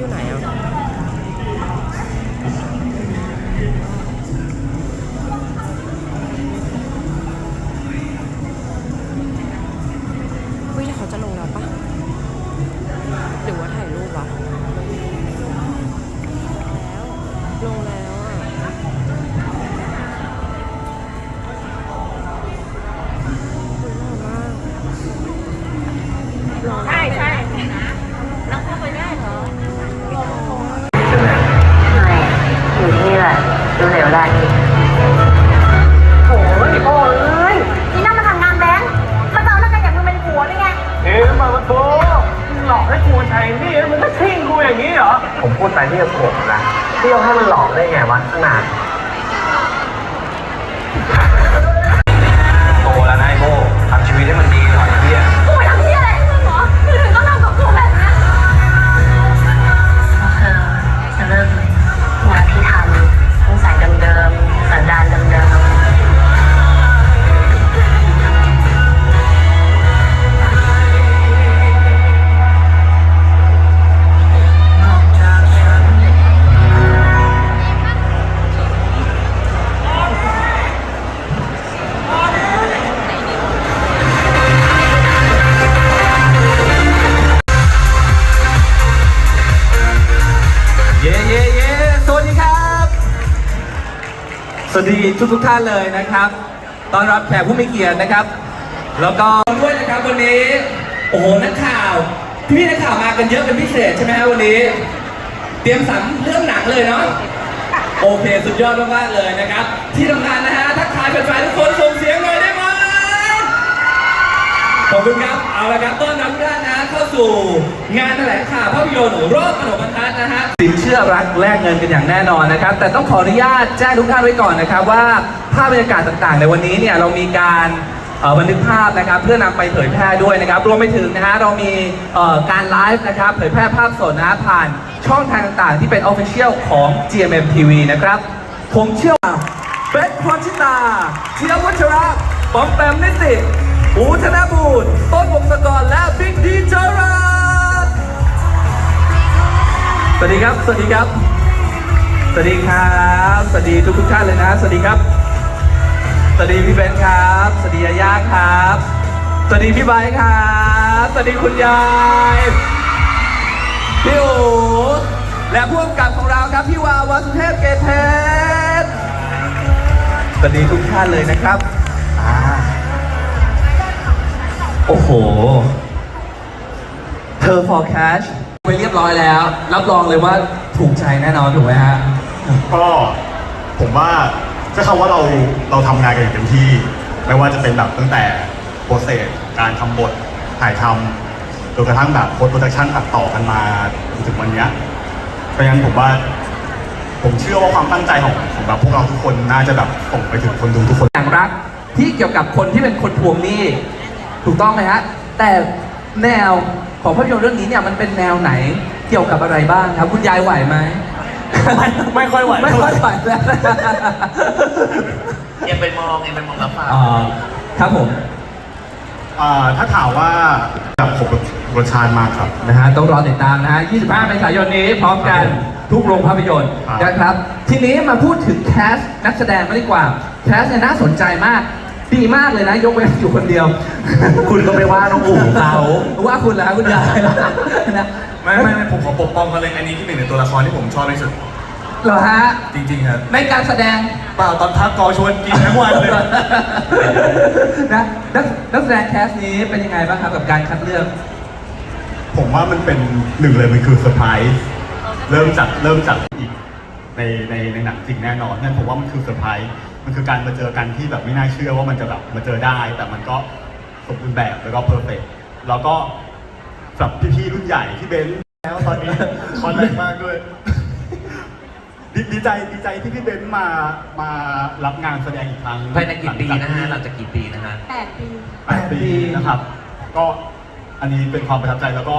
อยู่ไหนอะ ไปที่จะโกรธนะที่เอาให้มันหลอกได้ไงวะขนาด สวัสดีทุกทุกท่านเลยนะครับ ต้อนรับแขกผู้มีเกียรตินะครับ แล้วก็ด้วยนะครับวันนี้ โอ้โห นักข่าว พี่นักข่าวมากันเยอะเป็นพิเศษใช่ไหมครับวันนี้ เตรียมสัมเรื่องหนังเลยเนาะ โอเค สุดยอดมากๆเลยนะครับ ที่สำคัญนะฮะ ทักทายแฟนๆทุกคนส่งเสียงหน่อยได้ไหมขอบคุณครับ เอาละครับต้อนรับทุกท่านนะเข้าสู่งานแถลงข่าวภาพยนตร์รอบขนมบรรทัดนะฮะ สินเชื่อรักแลกเงินกันอย่างแน่นอนนะครับ แต่ต้องขออนุญาตแจ้งทุกท่านไว้ก่อนนะครับว่าภาพบรรยากาศต่างๆ ในวันนี้เนี่ยเรามีการเอ่อบันทึกภาพนะครับเพื่อนำไปเผยแพร่ด้วยนะครับรวมไปถึงนะฮะเรามีเอ่อการไลฟ์นะครับเผยแพร่ภาพสดนะฮะผ่านช่องทางต่างๆ ที่เป็น Official ของ GMM TV นะครับผมเชื่อว่าเบสพรชิตาเทียวัชระป๋อมแปมนิติ อูธนบูรณ์ต้นวงศกรและบิ๊กดีจารัสสวัสดีครับ สวัสดีครับ สวัสดีครับ สวัสดีทุกทุกท่านเลยนะ สวัสดีครับ สวัสดีพี่เบนครับ สวัสดียาย่าครับ สวัสดีพี่ไบครับ สวัสดีคุณยาย พี่อูและผู้กำกับของเราครับพี่วาวาสุเทพเกตเพชรสวัสดีทุกท่านเลยนะครับ โอ้โห เธอ forecast ไปเรียบร้อยแล้ว รับรองเลยว่าถูกใจแน่นอนถูกไหมฮะ ก็ผมว่าใช้คำว่าเราเราทำงานกันอย่างเต็มที่ ไม่ว่าจะเป็นแบบตั้งแต่โปรเซสการทำบทถ่ายทำจนกระทั่งแบบโพสต์โปรดักชันตัดต่อกันมาจนถึงวันเนี้ยเพราะฉะนั้นผมว่า ผมเชื่อว่าความตั้งใจของของแบบพวกเราทุกคนน่าจะแบบส่งไปถึงคนดูทุกคนหนังรักที่เกี่ยวกับคนที่เป็นคนทวงหนี้ ถูกต้องไหมฮะแต่แนวของภาพยนตร์เรื่องนี้เนี่ยมันเป็นแนวไหนเกี่ยวกับอะไรบ้างครับ คุณยายไหวไหมไม่ไม่ค่อยไหวไม่ค่อยไหวแล้วยังไปมองยังไปมองแล้วเปล่าอ่าครับผมอ่าถ้าถามว่าแบบผมกับรสชาติมากครับนะฮะต้องรอติดตามนะฮะ 25 เมษายนนี้พร้อมกันทุกโรงภาพยนตร์ครับนะครับ ทีนี้มาพูดถึงแคสต์นักแสดงมางดีกว่า แคสต์เนี่ยน่าสนใจมาก ดีมากเลยนะ ยกเว้นอยู่คนเดียว คุณก็ไปว่าน้องอู๋เขาว่าคุณแล้วคุณยายนะไม่ไม่ไม่ผมขอปกป้องเขาเลยอันนี้ที่หนึ่งในตัวละครที่ผมชอบที่สุดเหรอฮะ จริงๆครับในการแสดงเปล่าตอนพักกอชวนกินทั้งวันเลยนะนักนักแสดงแคสนี้เป็นยังไงบ้างครับกับการคัดเลือก ผมว่ามันเป็นหนึ่งเลยมันคือเซอร์ไพรส์เริ่มจากเริ่มจากอีกในในในหนังจริงแน่นอนนั่นผมว่ามันคือเซอร์ไพรส์ มันคือการมาเจอกันที่แบบไม่น่าเชื่อว่ามันจะแบบมาเจอได้ แต่มันก็สมบูรณ์แบบแล้วก็เพอร์เฟกแล้วก็สำหรับพี่ๆรุ่นใหญ่ที่เบนซ์แล้วตอนนี้คอนแรงมากด้วยดีดีใจดีใจที่พี่เบนซ์มามารับงานแสดงอีกครั้งภายในกี่ปีนะฮะหหลัลังงจากจากกี่ปีนะฮะแปดปีแปดปีนะครับ ก็อันนี้เป็นความประทับใจแล้วก็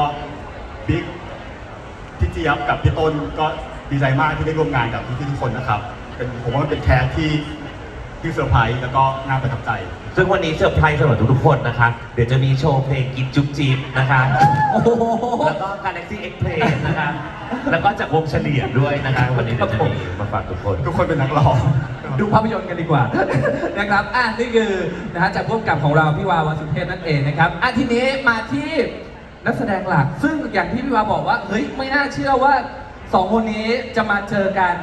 บิ๊กพี่เจี๊ยบกับพี่ต้นก็ดีใจมากที่ได้ร่วมงานกับพี่ๆทุกคนนะครับ เป็นผมว่ามันเป็นแคสที่ ที่เซอร์ไพรส์แล้วก็น่าประทับใจ ซึ่งวันนี้เซอร์ไพรส์สำหรับทุกๆคนนะคะ เดี๋ยวจะมีโชว์เพลงกินจุ๊บจิ๊บนะคะโอ้โหแล้วก็ Galaxy X Play นะคะ แล้วก็จากวงเฉลี่ยด้วยนะคะ วันนี้เดี๋ยวจะมีมาฝากทุกคน ทุกคนเป็นนักร้องดูภาพยนตร์กันดีกว่า นะครับอะนี่คือนะฮะจากร่วมกับของเราพี่วาวาสุเทพนั่นเองนะครับอะทีนี้มาที่นักแสดงหลัก ซึ่งอย่างที่พี่วาบอกว่า เฮ้ย ไม่น่าเชื่อว่าสองคนนี้จะมาเจอกัน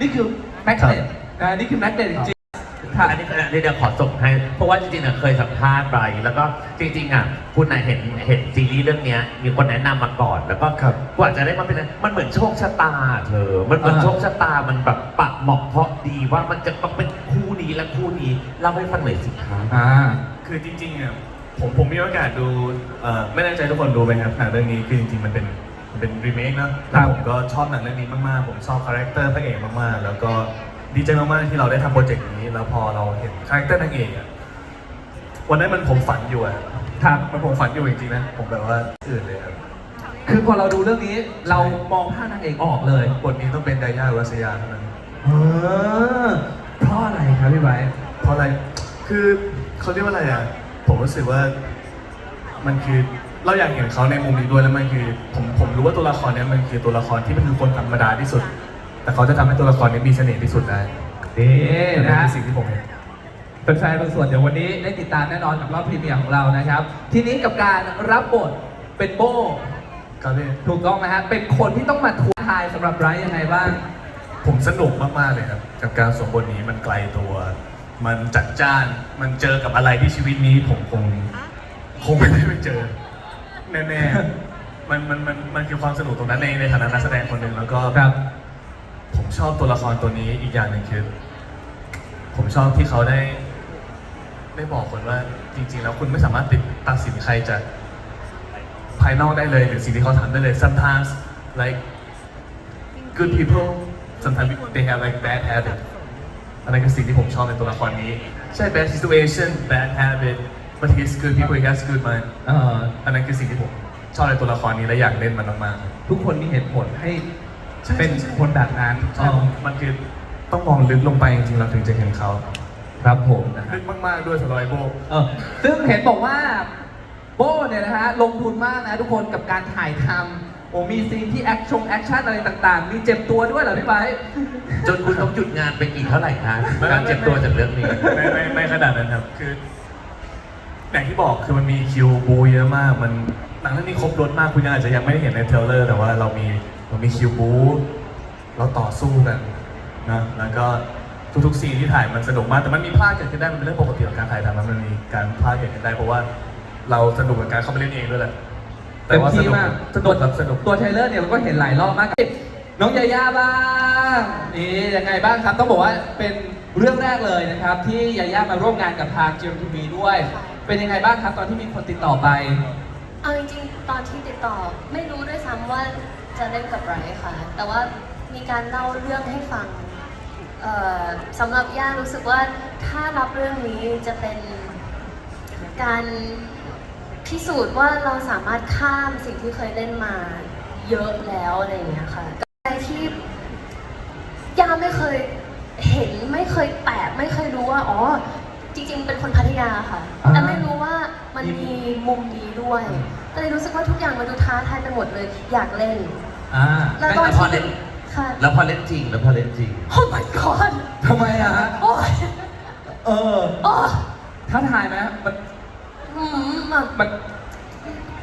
นี่คือแม็กเนตนะนี่คือแม็กเนตจริงๆ ค่ะอันนี้อันนี้เดี๋ยวขอส่งให้ เพราะว่าจริงๆอะเคยสัมภาษณ์ไป แล้วก็จริงๆอะคุณน่ะเห็นเห็นซีรีส์เรื่องเนี้ย มีคนแนะนำมาก่อนแล้วก็ครับกว่าจะได้มาเป็นมันเหมือนโชคชะตาเธอ มันเหมือนอ่า โชคชะตามันแบบปักเหมาะเพราะดีว่ามันจะต้องเป็นคู่นี้และคู่นี้เล่าให้ฟังหน่อยสิคะอ่า คือจริงๆอะผมผมมีโอกาสดูเอ่อไม่แน่ใจทุกคนดูไหมครับหนังเรื่องนี้คือจริงๆมันเป็นมันเป็นรีเมคเนอะครัแล้บวผมก็ชอบหนังเรื่องนี้มากๆ ผมชอบคาแรคเตอร์พระเอกมากๆ แล้วก็ ดีใจมากๆที่เราได้ทำโปรเจกต์นี้ แล้วพอเราเห็นคาแรคเตอร์นางเอกอะวันนั้นมันผมฝันอยู่อะครับมันผมฝันอยู่จริงๆนะผมแบบว่าอื่นเลยครับคือพอเราดูเรื่องนี้เรามองภาพนางเอกออกเลยบทนี้ต้องเป็นไดย่าอุรัสยาเท่านั้นเออเพราะอะไรครับพี่ไบร์ทเพราะอะไรคือเขาเรียกว่าอะไรอะผมรู้สึกว่ามันคือเราอยากเห็นเขาในมุมนี้ด้วยแล้วมันคือผมผมรู้ว่าตัวละครเนี้ยมันคือตัวละครที่มันคือคนธรรมดาที่สุด แต่เขาจะทำให้ตัวละครนี้มีเสน่ห์ที่สุดได้นี่นั่นนะคือสิ่งที่ผมเห็น แฟนๆบางส่วนเดี๋ยววันนี้ได้ติดตามแน่นอนกับรอบพรีเมียร์ของเรานะครับ ทีนี้กับการรับบทเป็นโบก็เลยถูกต้องนะฮะ เป็นคนที่ต้องมาทัวร์ทายสำหรับไบรท์ยังไงบ้าง ผมสนุกมาก ๆ เลยครับ กับการสวมบทนี้มันไกลตัว มันจัดจ้าน มันเจอกับอะไรที่ชีวิตนี้ผมคง คงไม่ได้ไปเจอ แน่ ๆ มันมันมันมันคือความสนุกตรงนั้นในในฐานะนักแสดงคนหนึ่งแล้วก็ครับ ผมชอบตัวละครตัวนี้อีกอย่างหนึ่งคือ ผมชอบที่เขาได้ ได้บอกคนว่าจริง ๆ แล้วคุณไม่สามารถติดตัดสินใครจากภายนอกได้เลยหรือสิ่งที่เขาทำได้เลย sometimes like good people sometimes they have like bad habit อันนั้นคือสิ่งที่ผมชอบในตัวละครนี้ ใช่ bad situation bad habit but he's good people he has good mind อ่ออันนั้นคือสิ่งที่ผมชอบในตัวละครนี้และอยากเล่นมันมากๆทุกคนมีเหตุผลให้ เป็นใช่คนแบบนั้นใช่มันคือต้องมองลึกลงไปจริงๆเราถึงจะเห็นเขาครับผมนะฮะลึกมากๆด้วยสำหรับไอโบ เออซึ่งเห็นบอกว่าโบเนี่ยนะฮะลงทุนมากนะทุกคนกับการถ่ายทำโอ้มีซีนที่แอคชั่นแอคชั่นอะไรต่างๆ มีเจ็บตัวด้วยเหรอพี่ไบร์ท จนคุณต้องหยุดงานไปอีกเท่าไหร่คะการเจ็บตัวจากเรื่องนี้ ไม่ไม่ไม่ขนาดนั้นครับ คืออย่างที่บอกคือมันมีคิวบูเยอะมาก มันหนังเรื่องนี้ครบรถมากคุณยังอาจจะยังไม่ได้เห็นในเทรลเลอร์ แต่ว่าเรามี เรามีคิวบูเราต่อสู้กันนะแล้วก็ทุกๆซีนที่ถ่ายมันสนุกมากแต่มันมีพลาดเกิดขึ้นได้มันเป็นเรื่องปกติของการถ่ายทำมันมีการพลาดเกิดขึ้นได้เพราะว่าเราสนุกกับการเข้าไปเล่นเองด้วยแหละแต่ว่าสนุกเต็มที่มากสนุกครับสนุกตัวเทรลเลอร์เนี่ยเราก็เห็นหลายรอบมากน้องยาย่าบ้างนี่ยังไงบ้างครับต้องบอกว่าเป็นเรื่องแรกเลยนะครับ ที่ยาย่ามาร่วมงานกับทาง GMTV ด้วย เป็นยังไงบ้างครับตอนที่มีคนติดต่อไป เอาจริงๆตอนที่ติดต่อไม่รู้ด้วยซ้ำว่า จะเล่นกับไบรท์ค่ะ แต่ว่ามีการเล่าเรื่องให้ฟังเอ่อสำหรับย่ารู้สึกว่าถ้ารับเรื่องนี้จะเป็นการพิสูจน์ว่าเราสามารถข้ามสิ่งที่เคยเล่นมาเยอะแล้วอะไรอย่างเงี้ยค่ะอะไรที่ย่าไม่เคยเห็นไม่เคยแตะไม่เคยรู้ว่าอ๋อจริงๆ เป็นคนพัทยาค่ะ แต่ไม่รู้ว่ามันมีมุมนี้ด้วย ก็เลยรู้สึกว่าทุกอย่างมันดูท้าทายไปหมดเลย อยากเล่น อ่าแล้วไม่ตอนแล้วพอที่เล่น ค่ะ แล้วพอเล่นจริง แล้วพอเล่นจริง โอ้ my god ทำไมอะฮะ โอ้ยเออ โอ้ท้าทายไหมมันอืมแบบมัน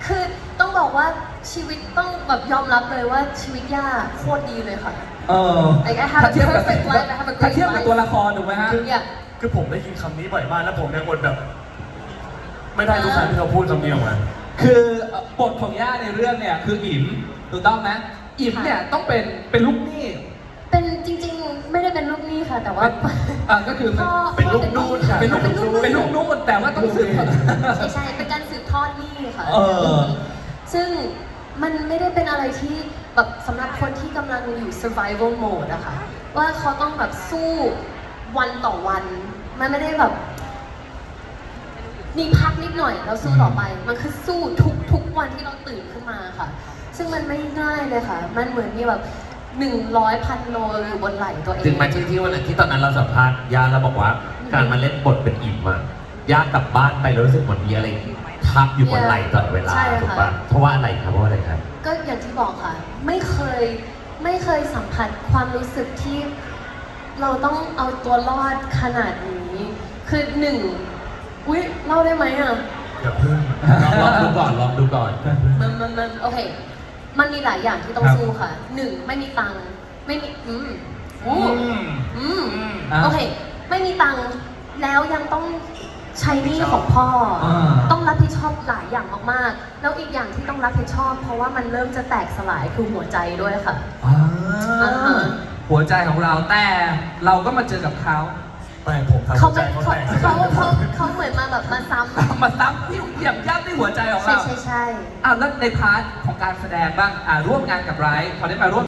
คือต้องบอกว่าชีวิตต้องแบบยอมรับเลยว่าชีวิตย่าโคตรดีเลยค่ะ เออ Like I have a ถ้าเทียบกับ perfect life, I have a great ถ้าเทียบกับ life ตัวละครถูกไหมฮะ อย่าคือผมได้ยินคำนี้บ่อยมากแล้วผมยังอดแบบ ไม่ได้ทุกครั้งที่เขาพูดคำนี้ออกมา คือบทของย่าในเรื่องเนี่ยคืออิ๋มถูกต้องไหมอิ๋มเนี่ยต้องเป็นเป็นลูกหนี้เป็นจริงๆ ไม่ได้เป็นลูกหนี้ค่ะ แต่ว่า อ่าก็คือมันพ่อเป็นลูกนู่นค่ะเป็นลูกนู่นเป็นลูกนู่นแต่ว่าต้องสืบใช่ใช่เป็นการสืบทอดหนี้ค่ะเออซึ่งมันไม่ได้เป็นอะไรที่แบบสำหรับคนที่กำลังอยู่ survival mode อะค่ะว่าเขาต้องแบบสู้วันต่อวัน มันไม่ได้แบบ มีพักนิดหน่อยแล้วสู้ต่อไป มันคือสู้ทุกทุกวันที่เราตื่นขึ้นมาค่ะ ซึ่งมันไม่ง่ายเลยค่ะ มันเหมือนมีแบบหนึ่งร้อยพันโลอยู่บนไหล่ตัวเอง ถึงแม้ที่ที่วันนั้นที่ตอนนั้นเราสัมภาษณ์ยาเราบอกว่า การมาเล่นบทเป็นอิมอะยากกลับบ้านไปแล้วรู้สึกเหมือนมีอะไรทับอยู่บนไหล่ตลอดเวลาใช่ค่ะ ถูกปะเพราะว่าอะไรครับเพราะว่าอะไรครับ ก็อย่างที่บอกค่ะ ไม่เคยไม่เคยสัมผัสความรู้สึกที่ เราต้องเอาตัวรอดขนาดนี้ คือหนึ่ง อุ๊ยเล่าได้ไหมอะ อย่าเพิ่งลองดูก่อนลองดูก่อน มันมันมันโอเค มันมีหลายอย่างที่ต้องครับสู้ค่ะ หนึ่งไม่มีตังค์ ไม่มี อืมอู้อืมอะโอเค ไม่มีตังค์แล้วยังต้องใช้หนี้ของพ่ออา ต้องรับผิดชอบหลายอย่างมากๆ แล้วอีกอย่างที่ต้องรับผิดชอบ เพราะว่ามันเริ่มจะแตกสลายคือหัวใจด้วยค่ะ อ่าอ่าฮะหัวใจของเราแต่เราก็มาเจอกับเขา ไม่ผมทำเขาหัวใจไม่เขาเขาแตกเขาเขาเขาเหมือนมาแบบมาซ้ำมาซ้ำที่เหยียบย่ำที่หัวใจของใช่เรา ใช่ใช่อ้าวแล้วในพาร์ทของการแสดงบ้างอ่าร่วมงานกับไบรท์พอได้มาร่วม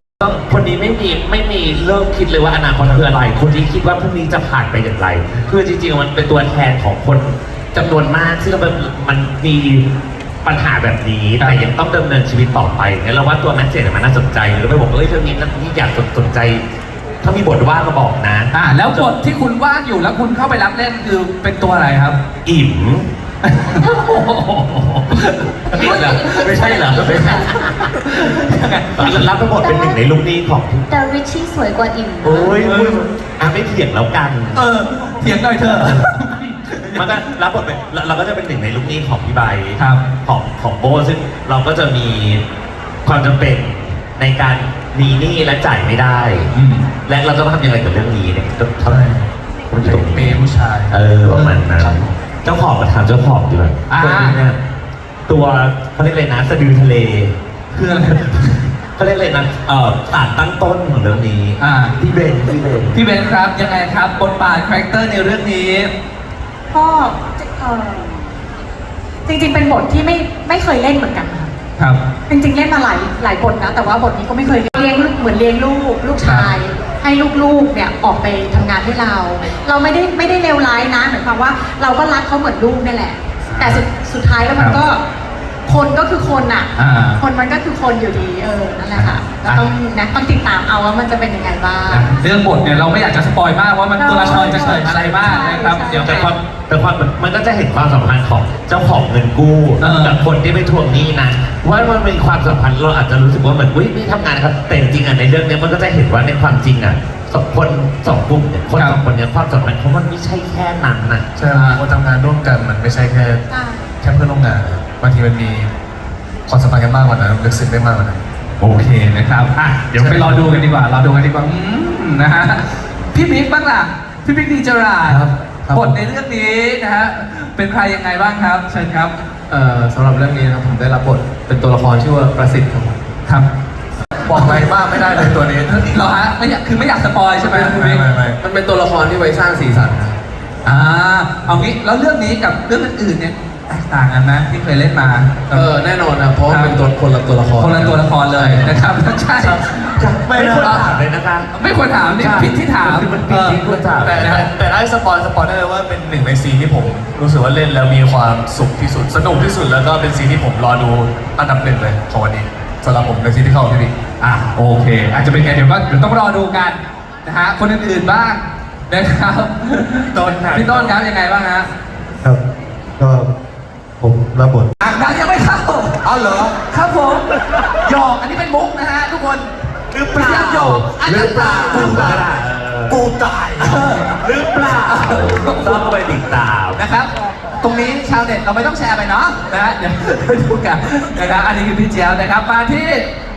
คนนี้ไม่มีไม่มีเริ่มคิดเลยว่าอนาคตคืออะไร คนที่คิดว่าพรุ่งนี้จะผ่านไปอย่างไร คือจริงๆ มันเป็นตัวแทนของคนจำนวนมากที่มันมันมีปัญหาแบบนี้ครับแต่ยังต้องดำเนินชีวิตต่อไปงั้นเราว่าตัวแมสเซจมันน่าสนใจเราไม่บอกว่าเอ้ยเรื่องนี้นี่อยากสนใจ ถ้ามีบทว่างก็บอกนะอ่าแล้วบทที่คุณว่างอยู่แล้วคุณเข้าไปรับเล่นคือเป็นตัวอะไรครับ อิ่มนี่เหรอไม่ใช่เหรอไม่ใช่รับทั้งหมดเป็นหนึ่งในลูกหนี้ของ แต่ริชชี่สวยกว่าอิ่มนะโอ้ยอะไม่เถียงแล้วกัน เออเถียงหน่อยเถอะมันก็รับบทเป็นเราเราก็จะเป็นหนึ่งในลูกหนี้ของพี่ใบครับของของโบซึ่งเราก็จะมีความจำเป็น ในการมีหนี้และจ่ายไม่ได้ อืม และเราจะต้องทำยังไงกับเรื่องนี้เนี่ยต้องทำผมอยู่ตรงนี้เปย์ผู้ชาย เออประมาณนั้นเจ้าของมาถามเจ้าของดีกว่าอ่า ตัวนี้เนี่ยตัวเขาเรียกอะไรนะสะดือทะเลคืออะไรเขาเรียกอะไรนะเอ่อสารตั้งต้นของเรื่องนี้อ่า พี่เบนพี่เบนพี่เบนครับยังไงครับบทบาทคาแรคเตอร์ในเรื่องนี้ ก็เอ่อจริงๆ เป็นบทที่ไม่ไม่เคยเล่นเหมือนกันค่ะ ครับจริงๆเล่นมาหลายหลายบทนะ แต่ว่าบทนี้ก็ไม่เคยเลี้ยงลูกเหมือนเลี้ยงลูกลูกชาย ให้ลูกๆเนี่ยออกไปทำงานให้เรา เราไม่ได้ไม่ได้เลวร้ายนะหมายความว่าเราก็รักเขาเหมือนลูกนี่แหละ แต่สุดสุดท้ายแล้วมันครับก็ คนก็คือคนอะ อ่า คนมันก็คือคนอยู่ดีเออนั่นแหละค่ะก็ต้องนะต้องติดตามเอาว่ามันจะเป็นยังไงบ้าง เรื่องบทเนี่ยเราไม่อยากจะสปอยมากว่ามันใช่ตัวละครจะเกิดอะไรบ้างนะครับใช่เดี๋ยวแต่ไปความแต่ความมันก็จะเห็นความสัมพันธ์ของเจ้าของเงินกู้เออ กับคนที่ไปทวงหนี้นะว่ามันเป็นความสัมพันธ์เราอาจจะรู้สึกว่าเหมือนอุ้ยไม่ทำงานครับแต่จริงๆอะในเรื่องเนี้ยมันก็จะเห็นว่าในความจริงอะสองคนสองกลุ่มเนี่ยคนสองคนเนี้ยความสัมพันธ์เขามันไม่ใช่แค่นั้นนะ ใช่ครับคนทำงานร่วมกันมันไม่ใช่แค่อ่าแค่เพื่อนร่วมงานบางทีมันมีความสัมพันธ์กันมากกว่านั้นลึกซึ้งได้มากกว่านั้น โอเคนะครับอะเดี๋ยวไปรอดูกันดีกว่า รอดูกันดีกว่าอืมนะฮะ พี่บิ๊กบ้างล่ะ พี่บิ๊กดีจราดครับครับ บทในเรื่องนี้นะฮะ เป็นใครยังไงบ้างครับ เชิญครับ เอ่อสำหรับเรื่องนี้นะครับผมได้รับบทเป็นตัวละครชื่อว่าประสิทธิ์ครับผมครับ บอกอะไรมากไม่ได้เลยตัวนี้ เหรอฮะไม่อยากคือไม่อยากสปอยใช่ไหมไม่ไม่ไม่ไม่ มันเป็นตัวละครที่ไว้สร้างสีสันนะ อ่า เอางี้แล้วเรื่องนี้กับเรื่องอื่นๆเนี่ย แตกต่างกันนะที่เคยเล่นมา เออแน่นอนนะเพราะว่าเป็นตัวคนละตัวละคร คนละตัวละครเลยนะครับใช่ไม่ควรถามเลยนะคะไม่ควรถามนี่ผิดที่ถามมันผิดที่ควรถามแต่แต่แต่ถ้าให้สปอยสปอยได้เลยว่าเป็นหนึ่งในซีนที่ผม รู้สึกว่าเล่นแล้วมีความสุขที่สุดสนุกที่สุดแล้วก็เป็นซีนที่ผมรอดูอันดับหนึ่งเลยของวันนี้สำหรับผมในซีนที่เข้ากับพี่บิ๊กอะโอเค อาจจะเป็นไงเดี๋ยวก็เดี๋ยวต้องรอดูกันนะฮะคนอื่นๆบ้างนะครับต้นครับพี่ต้นครับยังไงบ้างฮะครับก็ผม รับบทอะดังยังไม่เข้า เอาเหรอ ครับผมหยอกอันนี้เป็นมุกนะฮะทุกคนหรือเปล่าหยอกอันนั้นเปล่าหรือเปล่ากูตายหรือเปล่าต้องไปติดตามนะครับ ตรงนี้ชาวเน็ตเราไม่ต้องแชร์ไปเนาะนะฮะเดี๋ยวไปดูกันนะครับอันนี้คือพี่เจียวนะครับมาที่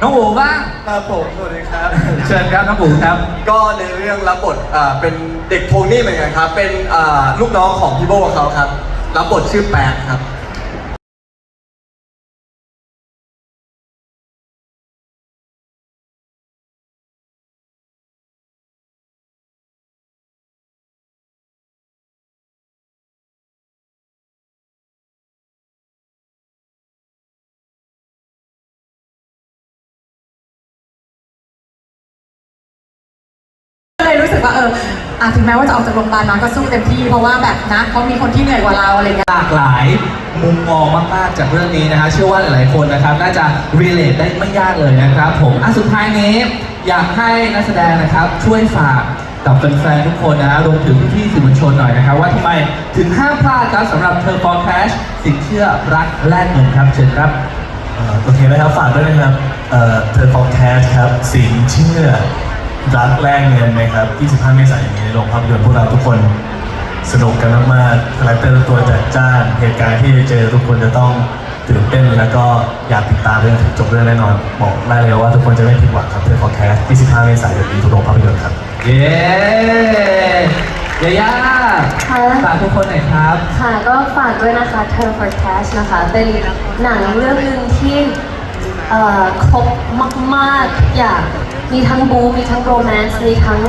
น้องอู๋บ้างครับผมสวัสดีครับ เชิญครับน้องอู๋ครับ ก็ในเรื่องรับบทอ่าเป็นเด็กทวงหนี้เหมือนกันครับ เป็นอ่าลูกน้องของพี่โบเขาครับ รับบทชื่อแปดครับ ว่าเอออะถึงแม้ว่าจะออกจากโรงพยาบาลมาก็สู้เต็มที่เพราะว่าแบบนะเพราะมีคนที่เหนื่อยกว่าเราอะไรเงี้ย หลากหลายมุมมองมากๆจากเรื่องนี้นะฮะเชื่อว่าหลายๆคนนะครับน่าจะ relate ได้ไม่ยากเลยนะครับ ผมอะสุดท้ายนี้ อยากให้นักแสดงนะครับ ช่วยฝากกับแฟนๆทุกคนนะฮะรวมถึงพี่ๆสื่อมวลชนหน่อยนะครับ ว่าทำไมถึงห้ามพลาดครับสำหรับเธอ for cash สินเชื่อรักแลกเงินครับเชิญครับ เอ่อโอเคนะครับ ฝากด้วยนะครับเอ่อเธอฟองแคสครับ สินเชื่อ รักแลกเงินนะครับ 25 เมษายนนี้ในโรงภาพยนตร์พวกเราทุกคนสนุกกันมากๆคาแรคเตอร์ตัวจัดจ้าน เหตุการณ์ที่เจอทุกคนจะต้องตื่นเต้นแล้วก็อยากติดตามเรื่องถึงจบเรื่องแน่นอน บอกได้เลยว่าทุกคนจะไม่ผิดหวังครับเธอฟองแคส25 เมษายนนี้ทุกโรงภาพยนตร์ครับ เย้ยาย่าค่ะ ฝากทุกคนหน่อยครับ ค่ะก็ฝากด้วยนะคะ Turn for Cash นะคะ เป็นหนังเรื่องหนึ่งที่ เอ่อครบมากๆทุกอย่างมีทั้งบูมีทั้งโรแมนต์มีทั้ง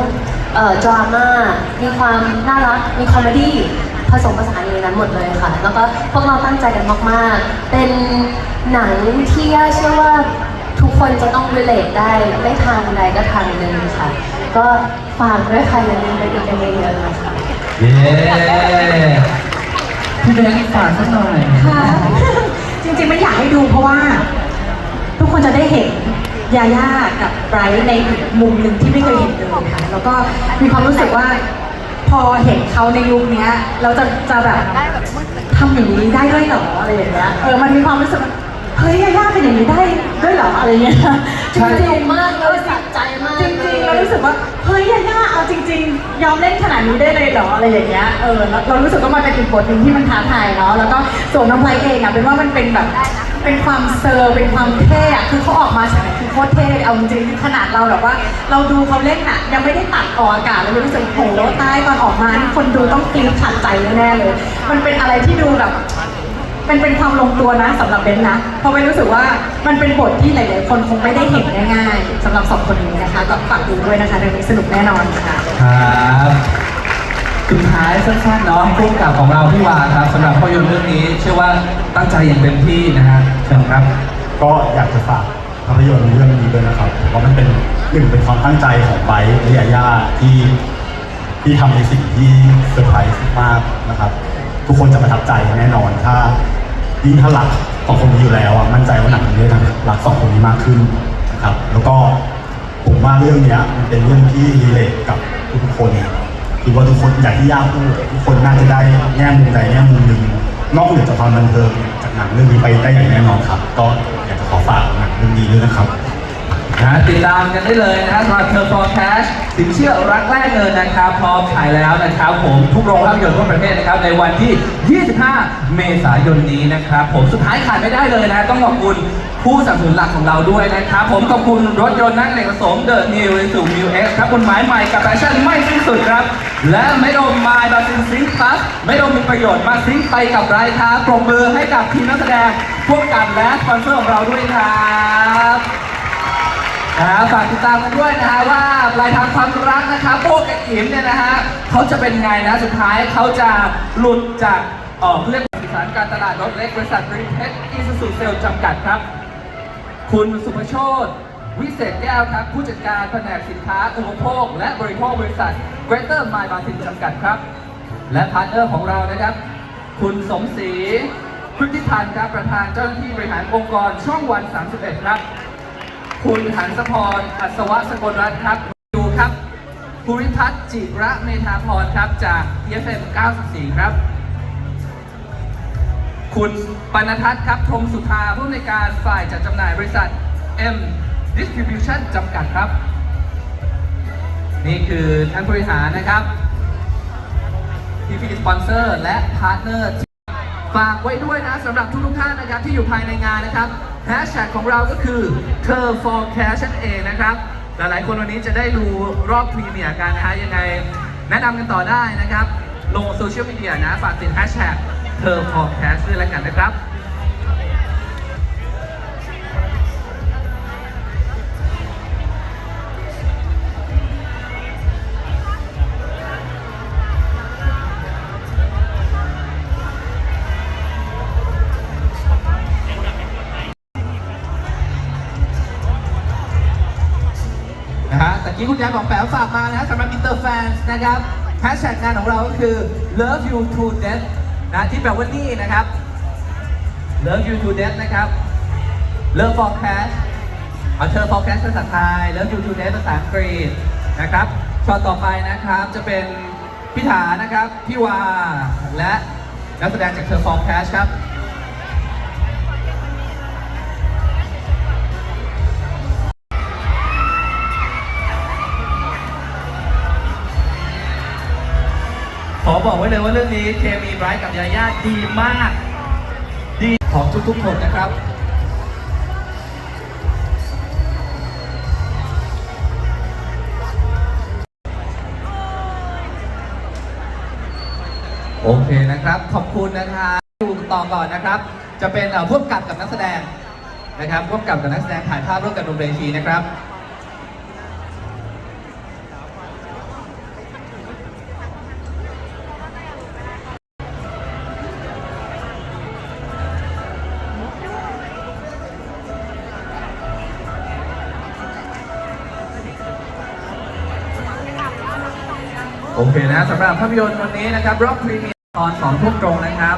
เอ่อดราม่ามีความน่ารักมีคอมเมดี้ผสมผสานอยู่ในนั้นหมดเลยค่ะ แล้วก็พวกเราตั้งใจกันมาก ๆ เป็นหนังที่ย่าเชื่อว่าทุกคนจะต้อง relate ได้ไม่ทางใดก็ทางหนึ่งค่ะ ก็ฝากด้วยค่ะอย่าลืมไปดูกันเยอะๆนะคะเย้พี่แบงค์ฝากสักหน่อย ค่ะ จริงๆไม่อยากให้ดูเพราะว่าทุ กคนจะได้เห็นยาย่ากับไบรท์ในอีกมุมหนึ่งที่ไม่เคยเห็นเลยค่ะแล้วก็มีความรู้สึกว่า พอเห็นเขาในยุคเนี้ย เราจะจะแบบทำอย่างนี้ได้ด้วยเหรออะไรอย่างเงี้ยเออมันมีความรู้สึกว่าเฮ้ยยาย่าเป็นอย่างนี้ได้ด้วยเหรออะไรเงี้ยจริงๆมากเลยสะใจมากจริงๆเรู้สึกว่าเฮ้ยยาย่าเอาจริง ๆ ยอมเล่นขนาดนี้ได้เลยเหรออะไรอย่างเงี้ยเออเรารู้สึกว่ามันเป็นอีกบทหนึ่งที่มันท้าทายเนาะแล้วก็ส่วนน้องไพรเองอะเป็นว่ามันเป็นแบบเป็นความเซอร์เป็นความเท่อะคือเขาออกมาฉากคือโคตรเท่เอาจริงๆขนาดเราแบบว่า เราดูเขาเล่นอะยังไม่ได้ตัดออกอากาศเรารู้สึกโหใต้ตอนออกมานี่คนดูต้องกรี๊ดขัดใจแน่ๆเลย มันเป็นอะไรที่ดูแบบ มันเป็นความลงตัวนะสำหรับเบนนะ เพราะเบนรู้สึกว่ามันเป็นบทที่หลายๆคนคงไม่ได้เห็นง่ายๆสำหรับสองคนนี้นะคะก็ฝากดูด้วยนะคะเรื่องนี้สนุกแน่นอนค่ะ ครับสุดท้ายสั้นๆเนาะผู้กำกับของเราพี่วาครับสำหรับภาพยนตร์เรื่องนี้ เชื่อว่าตั้งใจอย่างเต็มที่นะฮะเชิญครับ ก็อยากจะฝากภาพยนตร์เรื่องนี้ด้วยนะครับเพราะมันเป็นหนึ่งเป็นความตั้งใจของไบร์ทและยาย่าที่ที่ทำในสิ่งที่เซอร์ไพรส์มากนะครับ ทุกคนจะประทับใจแน่นอนถ้ายิ่งถ้ารักสองคนนี้อยู่แล้วอะมั่นใจว่าหนังนี้จะรักสองคนนี้มากขึ้นนะครับ แล้วก็ผมว่าเรื่องเนี้ยมันเป็นเรื่องที่รีเลทกับทุกๆคนคิดว่าทุกคนอย่างที่ย่าพูดทุกคนน่าจะได้แง่มุมใดแง่มุมหนึ่งนอกเหนือจากความบันเทิงจากหนังเรื่องนี้ไปได้อย่างแน่นอนครับ ก็อยากจะขอฝากหนังเรื่องนี้ด้วยนะครับ นะติดตามกันได้เลยนะสำหรับเธอ for cash สินเชื่อรักแรกเงินนะครับ พร้อมฉายแล้วนะครับ ผมทุกโรงภาพยนตร์ทั่วประเทศนะครับ ในวันที่ 25 เมษายนนี้นะครับ ผมสุดท้ายขาดไม่ได้เลยนะ ต้องขอบคุณผู้สนับสนุนหลักของเราด้วยนะครับ ผมขอบคุณรถยนต์นั่งเอกผสมเดอะนิวสู่มิวเอ็กครับคุณหมายใหม่กับแฟชั่นไม่สิ้นสุดครับ และไม่ดมมายบาซินซิงพลัสไม่ดมมีประโยชน์มาซิงค์ไปกับไรครับปรบมือให้กับทีมนักแสดงพวกกันและสปอนเซอร์ของเราด้วยครับ นะฝากติดตามกันด้วยนะฮะว่าปลายทางความรักนะครับโป้กับอิมเนี่ยนะฮะเขาจะเป็นไงนะสุดท้ายเขาจะหลุดจากเออเรียกว่าบริษัทการตลาดรถเล็กบริษัทบริเทสอีซูซูเซลจำกัดครับ คุณสุภโชตวิเศษแก้วครับ ผู้จัดการแผนกสินค้าอุปโภค และบริโภคบริษัท Greater My b a t i n จำกัดครับ และพาร์ทเนอร์ของเรานะครับ คุณสมศรีพฤติพันธ์ครับประธานเจ้าหน้าที่บริหารองค์กรช่องวัน 31 ครับ คุณหันสพรอัศวะสกลรัตน์ครับดูครับภูริพัฒน์จิระเมธาพรครับจาก EFM 94 ครับ คุณปนทัศน์ครับธงสุธาผู้อำนการฝ่ายจัดจำหน่ายบริษัท M Distribution จำกัดครับ นี่คือท่านบริหารนะครับพี่ๆสปอนเซอร์และพาร์ทเนอร์ฝากไว้ด้วยนะสำหรับทุกๆท่านนะครับที่อยู่ภายในงานนะครับ แฮชแท็กของเราก็คือเธอ for cash นั่นเองนะครับ หลายๆ คนวันนี้จะได้ดูรอบพรีเมียร์กันนะฮะยังไง แนะนำกันต่อได้นะครับ ลงโซเชียลมีเดียนะ ฝากติดแฮชแท็กเธอ for cash ด้วยแล้วกันนะครับ คุณยายบอกแป๋วฝากมานะสำหรับอินเตอร์แฟนนะครับแฮชแท็กงานของเราก็คือ love you to death นะที่แปลว่านี่นะครับ love you to death นะครับ love for cash เอาเธอ for cash ภาษาไทย love you to death ภาษาอังกฤษนะครับช็อตต่อไปนะครับจะเป็นพิธานะครับ พี่วา และนักแสดงจากเธอฟอร์แคชครับ บอกไว้เลยว่าเรื่องนี้เคมีไบรท์กับยาย่าดีมาก ดีของทุกๆคนนะครับโอเคนะครับ ขอบคุณนะครับดูต่อก่อนนะครับ จะเป็นเอ่อพ่วงกับกับนักแสดงนะครับพ่วงกับกับนักแสดงถ่ายภาพร่วมกันบนเวทีนะครับ โอเคนะสำหรับภาพยนตร์วันนี้นะครับรอบพรีเมียร์ตอน2ทุ่มตรงนะครับ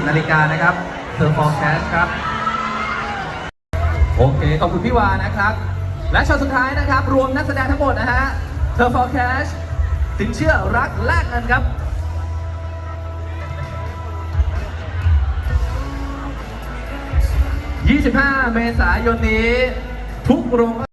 20 นาฬิกานะครับเธอ forecast ครับ โอเค ขอบคุณพี่วานะครับ และช็อตสุดท้ายนะครับ รวมนักแสดงทั้งหมดนะฮะเธอ forecast สินเชื่อรักแลกเงินครับ25 เมษายนนี้ ทุกโรง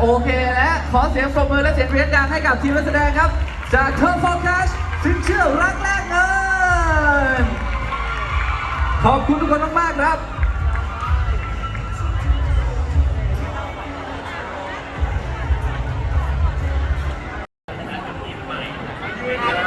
โอเคและขอเสียงปรบมือและเสียงเรียนดังให้กับทีมแสดงครับ จากเทอร์ฟอร์กัสซึ่งเชื่อรักแรกเงินขอบคุณทุกคนมากๆครับเ